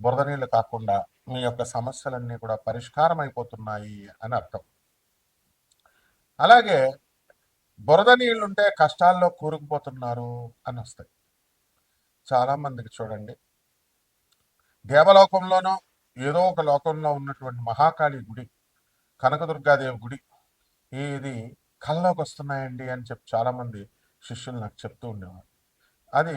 బురద నీళ్ళు కాకుండా మీ యొక్క సమస్యలన్నీ కూడా పరిష్కారం అయిపోతున్నాయి అని అర్థం. అలాగే బురద నీళ్ళుంటే కష్టాల్లో కూరుకుపోతున్నారు అని వస్తాయి. చాలా మందికి చూడండి. దేవలోకంలోనో ఏదో ఒక లోకంలో ఉన్నటువంటి మహాకాళి గుడి కనకదుర్గాదేవి గుడి ఇది కల్లోకి వస్తున్నాయండి అని చెప్పి చాలామంది శిష్యులు నాకు చెప్తూ ఉండేవారు. అది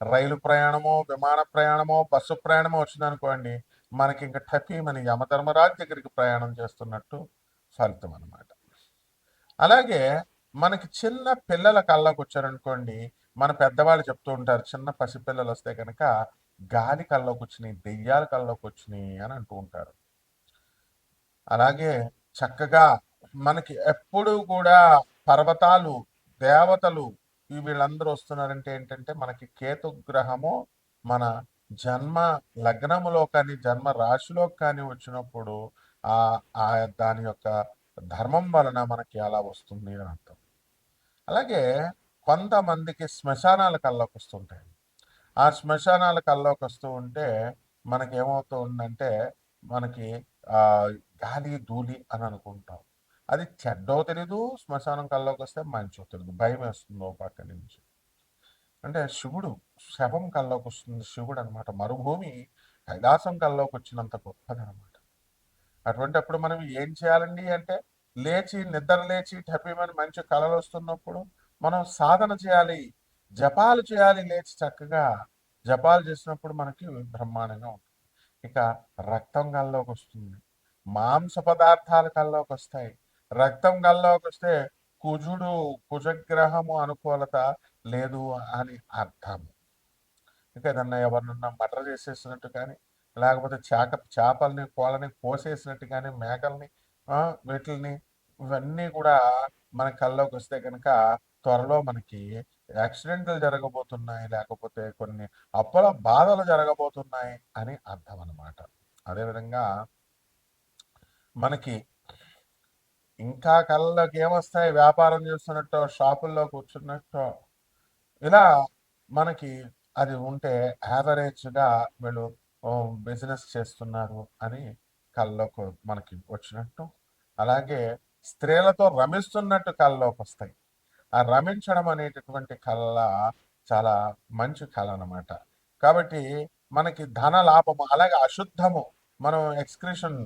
రైలు ప్రయాణమో విమాన ప్రయాణమో బస్సు ప్రయాణమో వచ్చిందనుకోండి మనకి ఇంకా టపీ మన యమధర్మరాజు దగ్గరికి ప్రయాణం చేస్తున్నట్టు ఫలితం అనమాట అలాగే మనకి చిన్న పిల్లల కళ్ళకు వచ్చారనుకోండి మన పెద్దవాళ్ళు చెప్తూ ఉంటారు చిన్న పసిపిల్లలు వస్తే కనుక గాలి కళ్ళకు వచ్చినాయి దెయ్యాల కళ్ళకు వచ్చినాయి అని అంటూ ఉంటారు. అలాగే చక్కగా మనకి ఎప్పుడూ కూడా పర్వతాలు దేవతలు వీళ్ళందరూ వస్తున్నారంటే ఏంటంటే మనకి కేతు గ్రహము మన జన్మ లగ్నములో కానీ జన్మ రాశిలో కానీ వచ్చినప్పుడు ఆ ఆ దాని యొక్క ధర్మం వలన మనకి అలా వస్తుంది అని అర్థం. అలాగే కొంతమందికి శ్మశానాల కల్లోకి వస్తుంటాయి. ఆ శ్మశానాల కల్లోకి వస్తూ ఉంటే మనకి ఏమవుతుందంటే మనకి ఆ గాలి ధూళి అని అనుకుంటాం. అది చెడ్డో తెలీదు శ్మశానం కల్లోకి వస్తే మంచో తెలియదు భయం వేస్తుందో పక్క నుంచి. అంటే శివుడు శవం కల్లోకి వస్తుంది శివుడు అనమాట మరుభూమి కైలాసం కల్లోకి వచ్చినంత గొప్పది అనమాట అటువంటిప్పుడు మనం ఏం చేయాలండి అంటే లేచి నిద్ర లేచి టపీమని మంచి కళలు వస్తున్నప్పుడు మనం సాధన చేయాలి జపాలు చేయాలి లేచి చక్కగా. జపాలు చేసినప్పుడు మనకి బ్రహ్మాండంగా ఉంటుంది. ఇక రక్తం కల్లోకి వస్తుంది మాంస పదార్థాలు కల్లోకి వస్తాయి రక్తం గల్లోకి వస్తే కుజుడు కుజగ్రహము అనుకూలత లేదు అని అర్థం. ఇంకా ఏదన్నా ఎవరినన్నా మర్డర్ చేసేసినట్టు కానీ లేకపోతే చేక చేపల్ని కోళ్ళని కోసేసినట్టు కానీ మేకల్ని వీటిల్ని ఇవన్నీ కూడా మన కల్లోకి వస్తే కనుక త్వరలో మనకి యాక్సిడెంట్లు జరగబోతున్నాయి లేకపోతే కొన్ని అప్పుల బాధలు జరగబోతున్నాయి అని అర్థం అన్నమాట అదేవిధంగా మనకి ఇంకా కళ్ళలోకి ఏమొస్తాయి? వ్యాపారం చేస్తున్నట్టు షాపుల్లో కూర్చున్నట్టు. ఇలా మనకి అది ఉంటే యావరేజ్గా వీళ్ళు బిజినెస్ చేస్తున్నారు అని కళ్ళలోకి మనకి వచ్చినట్టు. అలాగే స్త్రీలతో రమిస్తున్నట్టు కళ్ళలోకి వస్తాయి. ఆ రమించడం అనేటటువంటి కళ చాలా మంచి కళ అనమాట కాబట్టి మనకి ధన లాభము అలాగే అశుద్ధము. మనం ఎక్స్క్రిషన్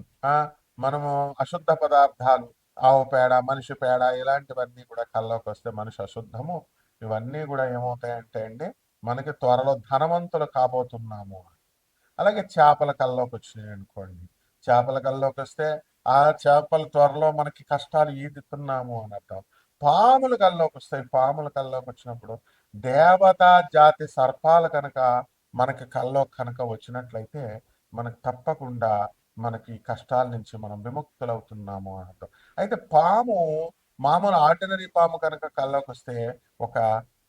మనము అశుద్ధ పదార్థాలు ఆవు పేడ మనిషి పేడ ఇలాంటివన్నీ కూడా కళ్ళలోకి వస్తే మనిషి అశుద్ధము. ఇవన్నీ కూడా ఏమవుతాయంటే అండి మనకి త్వరలో ధనవంతులు కాబోతున్నాము అలాగే చేపల కల్లోకి వచ్చినాయి అనుకోండి. చేపల కల్లోకి వస్తే ఆ చేపల త్వరలో మనకి కష్టాలు ఈదుతున్నాము అని అర్థం. పాముల కల్లోకి వస్తాయి పాముల కల్లోకి వచ్చినప్పుడు దేవతా జాతి సర్పాలు కనుక మనకి కల్లో కనుక వచ్చినట్లయితే మనకు తప్పకుండా మనకి కష్టాల నుంచి మనం విముక్తులవుతున్నాము అని అర్థం. అయితే పాము మామూలు ఆర్డినరీ పాము కనుక కళ్ళలోకి వస్తే ఒక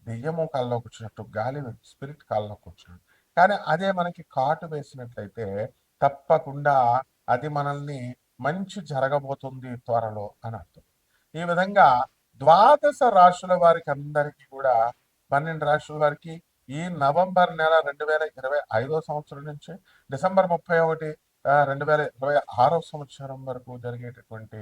దెయ్యము కళ్ళలోకి వచ్చినట్టు గాలి స్పిరిట్ కళ్ళలోకి వచ్చినట్టు. కానీ అదే మనకి కాటు వేసినట్లయితే తప్పకుండా అది మనల్ని మంచి జరగబోతుంది త్వరలో అని అర్థం. ఈ విధంగా ద్వాదశ రాశుల వారికి అందరికీ కూడా పన్నెండు రాశుల వారికి ఈ నవంబర్ నెల రెండు వేల ఇరవై ఐదో సంవత్సరం నుంచి డిసెంబర్ ముప్పై ఒకటి రెండు వేల ఇరవై ఆరో సంవత్సరం వరకు జరిగేటటువంటి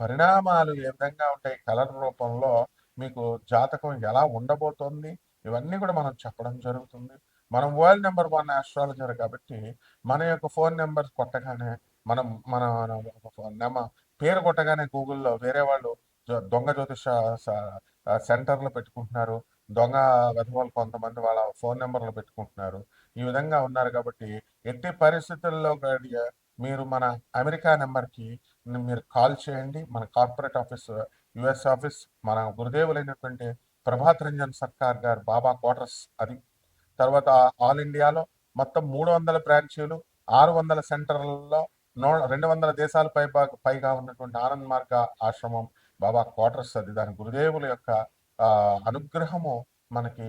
పరిణామాలు ఏ విధంగా ఉంటాయి? కలర్ రూపంలో మీకు జాతకం ఎలా ఉండబోతోంది? ఇవన్నీ కూడా మనం చెప్పడం జరుగుతుంది. మనం వరల్డ్ నెంబర్ వన్ ఆస్ట్రాలజర్ కాబట్టి మన యొక్క ఫోన్ నెంబర్ కొట్టగానే మనం మన నెంబర్ పేరు కొట్టగానే గూగుల్లో వేరే వాళ్ళు దొంగ జ్యోతిష సెంటర్లు పెట్టుకుంటున్నారు. దొంగ వెధవాళ్ళు కొంతమంది వాళ్ళ ఫోన్ నెంబర్లు పెట్టుకుంటున్నారు. ఈ విధంగా ఉన్నారు కాబట్టి ఎట్టి పరిస్థితుల్లో మీరు మన అమెరికా నెంబర్కి మీరు కాల్ చేయండి. మన కార్పొరేట్ ఆఫీస్ యుఎస్ ఆఫీస్ మన గురుదేవులైనటువంటి ప్రభాత్ రంజన్ సర్కార్ గారు బాబా క్వార్టర్స్ అది. తర్వాత ఆల్ ఇండియాలో మొత్తం మూడు వందల బ్రాంచీలు ఆరు వందల సెంటర్లలో నో రెండు వందల దేశాల పై పైగా ఉన్నటువంటి ఆనంద్ మార్గ ఆశ్రమం బాబా క్వార్టర్స్ అది. దాని గురుదేవుల యొక్క అనుగ్రహము మనకి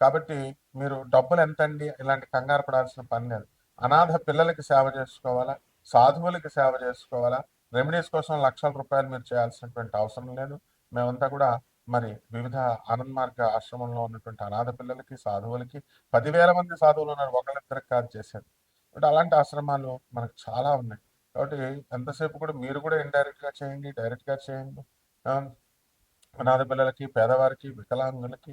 కాబట్టి మీరు డబ్బులు ఎంత అండి ఇలాంటి కంగారు పడాల్సిన పని లేదు. అనాథ పిల్లలకి సేవ చేసుకోవాలా? సాధువులకి సేవ చేసుకోవాలా? రెమెడీస్ కోసం లక్షల రూపాయలు మీరు చేయాల్సినటువంటి అవసరం లేదు. మేమంతా కూడా మరి వివిధ ఆనంద్ మార్గ ఆశ్రమంలో ఉన్నటువంటి అనాథ పిల్లలకి సాధువులకి పదివేల మంది సాధువులు ఉన్నారు. ఒకళ్ళిద్దరికి కాదు చేసేది. కాబట్టి అలాంటి ఆశ్రమాలు మనకు చాలా ఉన్నాయి. కాబట్టి ఎంతసేపు కూడా మీరు కూడా ఇండైరెక్ట్గా చేయండి డైరెక్ట్గా చేయండి. అనాథ పిల్లలకి పేదవారికి వికలాంగులకి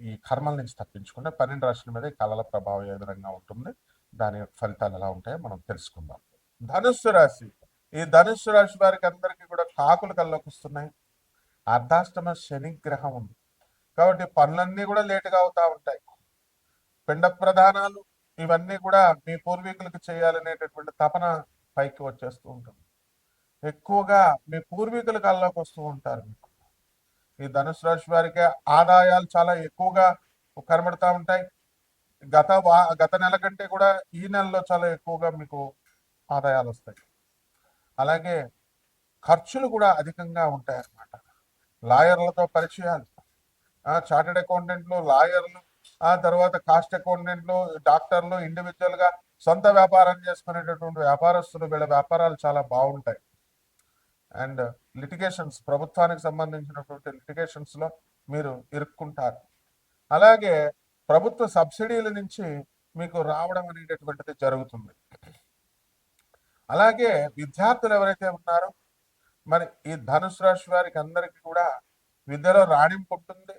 ఈ కర్మల నుంచి తప్పించుకుంటే పన్నెండు రాశుల మీద కళల ప్రభావం ఏ విధంగా ఉంటుంది? దాని ఫలితాలు ఎలా ఉంటాయో మనం తెలుసుకుందాం. ధనుస్సు రాశి. ఈ ధనుస్సు రాశి వారికి అందరికీ కూడా కాకులు కళ్ళకు వస్తున్నాయి. అర్ధాష్టమ శని గ్రహం ఉంది. కాబట్టి పనులన్నీ కూడా లేటుగా అవుతా ఉంటాయి. పిండ ప్రధానాలు ఇవన్నీ కూడా మీ పూర్వీకులకు చేయాలనేటటువంటి తపన పైకి వచ్చేస్తూ ఉంటుంది. ఎక్కువగా మీ పూర్వీకుల కల్లోకి వస్తూ ఉంటారు మీకు. ఈ ధనుసు రాశి వారికి ఆదాయాలు చాలా ఎక్కువగా కనబడతా ఉంటాయి. గత వా- గత నెల కంటే కూడా ఈ నెలలో చాలా ఎక్కువగా మీకు ఆదాయాలు వస్తాయి. అలాగే ఖర్చులు కూడా అధికంగా ఉంటాయి అన్నమాట. లాయర్లతో పరిచయాలు. చార్టెడ్ అకౌంటెంట్లు లాయర్లు ఆ తర్వాత కాస్ట్ అకౌంటెంట్లు డాక్టర్లు ఇండివిజువల్గా సొంత వ్యాపారం చేసుకునేటటువంటి వ్యాపారస్తులు వీళ్ళ వ్యాపారాలు చాలా బాగుంటాయి. అండ్ లిటిగేషన్స్ ప్రభుత్వానికి సంబంధించినటువంటి లిటిగేషన్స్లో మీరు ఇరుక్కుంటారు. అలాగే ప్రభుత్వ సబ్సిడీల నుంచి మీకు రావడం అనేటటువంటిది జరుగుతుంది. అలాగే విద్యార్థులు ఎవరైతే ఉన్నారో మరి ఈ ధనుసు రాశి వారికి అందరికీ కూడా విద్యలో రాణింపు ఉంటుంది.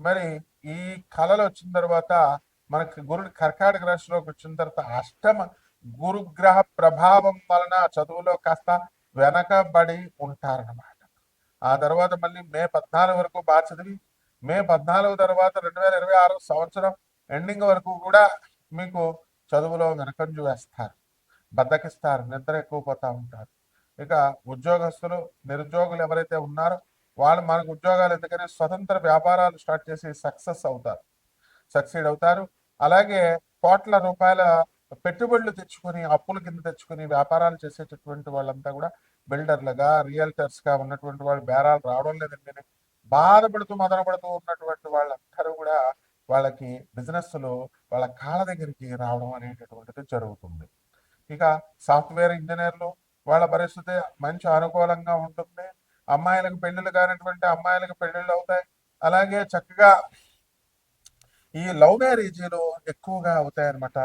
మరి ఈ కళలు వచ్చిన తర్వాత మనకి గురుడు కర్కాటక రాశిలోకి వచ్చిన తర్వాత అష్టమ గురుగ్రహ ప్రభావం వలన చదువులో కాస్త వెనకబడి ఉంటారన్నమాట. ఆ తర్వాత మళ్ళీ మే పద్నాలుగు వరకు బాగా చదివి మే పద్నాలుగు తర్వాత రెండు వేల ఇరవై ఆరు సంవత్సరం ఎండింగ్ వరకు కూడా మీకు చదువులో వెనకంజు వేస్తారు. బద్దకిస్తారు నిద్ర ఎక్కువ పోతూ ఉంటారు. ఇక ఉద్యోగస్తులు నిరుద్యోగులు ఎవరైతే ఉన్నారో వాళ్ళు మనకు ఉద్యోగాలు ఎందుకని స్వతంత్ర వ్యాపారాలు స్టార్ట్ చేసి సక్సెస్ అవుతారు. సక్సీడ్ అవుతారు. అలాగే కోట్ల రూపాయల పెట్టుబడులు తెచ్చుకొని అప్పుల కింద తెచ్చుకొని వ్యాపారాలు చేసేటటువంటి వాళ్ళంతా కూడా బిల్డర్లుగా రియల్టర్స్గా ఉన్నటువంటి వాళ్ళు బేరాలు రావడం లేదండి. బాధపడుతూ మదనపడుతూ ఉన్నటువంటి వాళ్ళందరూ కూడా వాళ్ళకి బిజినెస్లు వాళ్ళ కాళ్ళ దగ్గరికి రావడం అనేటటువంటిది జరుగుతుంది. ఇక సాఫ్ట్వేర్ ఇంజనీర్లు వాళ్ళ పరిస్థితి మంచి అనుకూలంగా ఉంటుంది. అమ్మాయిలకు పెళ్ళిళ్ళు కానిటువంటి అమ్మాయిలకు పెళ్ళిళ్ళు అవుతాయి. అలాగే చక్కగా ఈ లవ్ మ్యారేజీలు ఎక్కువగా అవుతాయన్నమాట.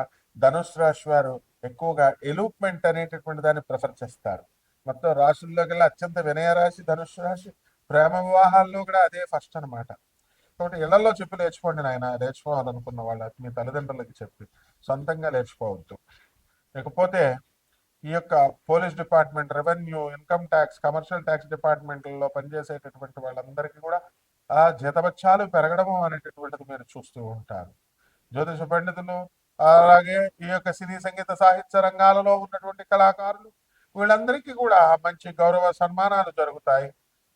ధనుష్ రాశి వారు ఎక్కువగా ఎలూప్మెంట్ అనేటటువంటి దాన్ని ప్రిఫర్ చేస్తారు. మొత్తం రాశుల్లో కల్లా అత్యంత వినయ రాశి ధనుష్ రాశి ప్రేమ వివాహాల్లో కూడా అదే ఫస్ట్ అనమాట కాబట్టి ఇళ్ళలో చెప్పి నేర్చుకోండి నాయన నేర్చుకోవాలనుకున్న వాళ్ళకి మీ తల్లిదండ్రులకి చెప్పి సొంతంగా నేర్చుకోవద్దు ఇకపోతే ఈ యొక్క police department revenue income tax commercial tax డిపార్ట్మెంట్లలో పనిచేసేటటువంటి వాళ్ళందరికీ కూడా ఆ జీతబత్యాలు పెరగడము అనేటటువంటిది మీరు చూస్తూ ఉంటారు. జ్యోతిష పండితులు అలాగే ఈ యొక్క సినీ సంగీత సాహిత్య రంగాలలో ఉన్నటువంటి కళాకారులు వీళ్ళందరికీ కూడా మంచి గౌరవ సన్మానాలు జరుగుతాయి.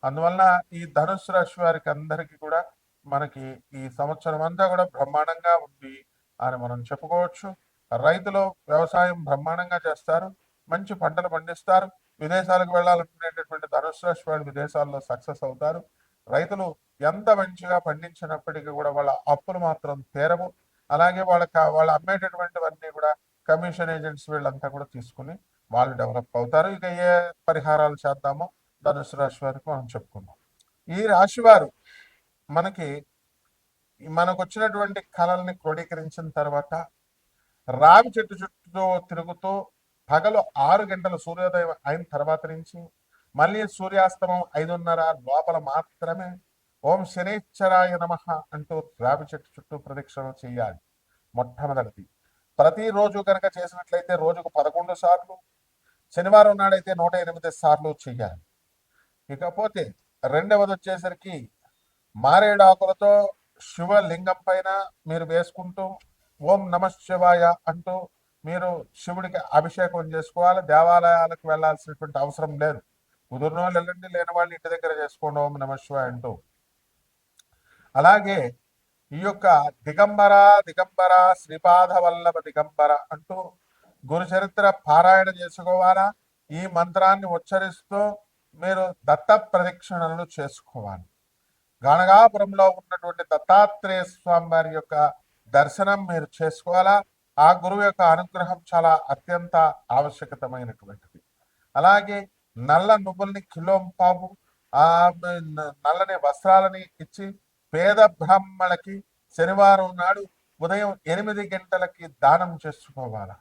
అందువలన ఈ ధనుసు రాశి వారికి అందరికీ కూడా మనకి ఈ సంవత్సరం అంతా కూడా బ్రహ్మాండంగా ఉంది అని మనం చెప్పుకోవచ్చు. రైతులు వ్యవసాయం బ్రహ్మాండంగా చేస్తారు మంచి పంటలు పండిస్తారు విదేశాలకు వెళ్ళాలనుకునేటటువంటి ధనుసు రాశి వాళ్ళు విదేశాల్లో సక్సెస్ అవుతారు. రైతులు ఎంత మంచిగా పండించినప్పటికీ కూడా వాళ్ళ అప్పులు మాత్రం తీరవు. అలాగే వాళ్ళ వాళ్ళు అమ్మేటటువంటివన్నీ కూడా కమిషన్ ఏజెంట్స్ వీళ్ళంతా కూడా తీసుకుని వాళ్ళు డెవలప్ అవుతారు. ఇక ఏ పరిహారాలు చేద్దామో ధనుసు రాశి వారికి మనం చెప్పుకుందాం. ఈ రాశి వారు మనకి మనకు వచ్చినటువంటి కళల్ని క్రోడీకరించిన తర్వాత రావి చెట్టు చుట్టూ తిరుగుతూ పగలు ఆరు గంటల సూర్యోదయం అయిన తర్వాత నుంచి మళ్ళీ సూర్యాస్తమం ఐదున్నర లోపల మాత్రమే ఓం శనేశ్వరాయ నమ అంటూ రావి చెట్టు చుట్టూ ప్రదక్షిణ చేయాలి. మొట్టమొదటిది. ప్రతిరోజు కనుక చేసినట్లయితే రోజుకు పదకొండు సార్లు శనివారం నాడైతే నూట ఎనిమిది సార్లు చేయాలి. ఇకపోతే రెండవది వచ్చేసరికి మారేడాకులతో శివలింగం పైన మీరు వేసుకుంటూ ఓం నమ శివాయ అంటూ మీరు శివుడికి అభిషేకం చేసుకోవాలి. దేవాలయాలకు వెళ్ళాల్సినటువంటి అవసరం లేదు. కుదిరిన వాళ్ళు వెళ్ళండి లేని వాళ్ళు ఇంటి దగ్గర చేసుకోండి. ఓం నమ శివాయ అంటూ అలాగే ఈ యొక్క దిగంబర దిగంబర శ్రీపాద వల్లభ దిగంబర అంటూ గురు చరిత్ర పారాయణ చేసుకోవాలా? ఈ మంత్రాన్ని ఉచ్చరిస్తూ మీరు దత్త ప్రదక్షిణలు చేసుకోవాలి. గణగాపురంలో ఉన్నటువంటి దత్తాత్రేయ స్వామి వారి యొక్క దర్శనం మీరు చేసుకోవాలా? ఆ గురువు యొక్క అనుగ్రహం చాలా అత్యంత ఆవశ్యకతమైనటువంటిది. అలాగే నల్ల నువ్వుల్ని కిలోంపాపు ఆ నల్లని వస్త్రాలని ఇచ్చి పేద బ్రాహ్మణులకి శనివారం నాడు ఉదయం ఎనిమిది గంటలకి దానం చేసుకోవాలి?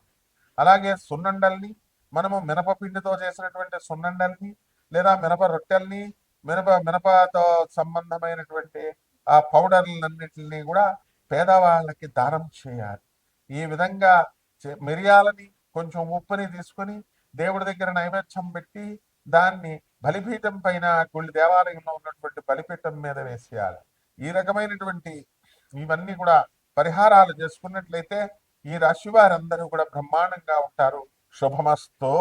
అలాగే సున్నండల్ని మనము మినపపిండితో చేసినటువంటి సున్నండల్ని లేదా మినప రొట్టెల్ని మినప మినపతో సంబంధమైనటువంటి ఆ పౌడర్లన్నిటిని కూడా పేదవాళ్ళకి దానం చేయాలి. ఈ విధంగా మిరియాలని కొంచెం ఉప్పుని తీసుకొని దేవుడి దగ్గర నైవేద్యం పెట్టి దాన్ని బలిపీఠం పైన గుళ్ళి దేవాలయంలో ఉన్నటువంటి బలిపీఠం మీద వేసేయాలి. ఈ రకమైనటువంటి ఇవన్నీ కూడా పరిహారాలు చేసుకున్నట్లయితే ఈ రాశి వారందరూ కూడా బ్రహ్మాండంగా ఉంటారు. శుభమస్తో.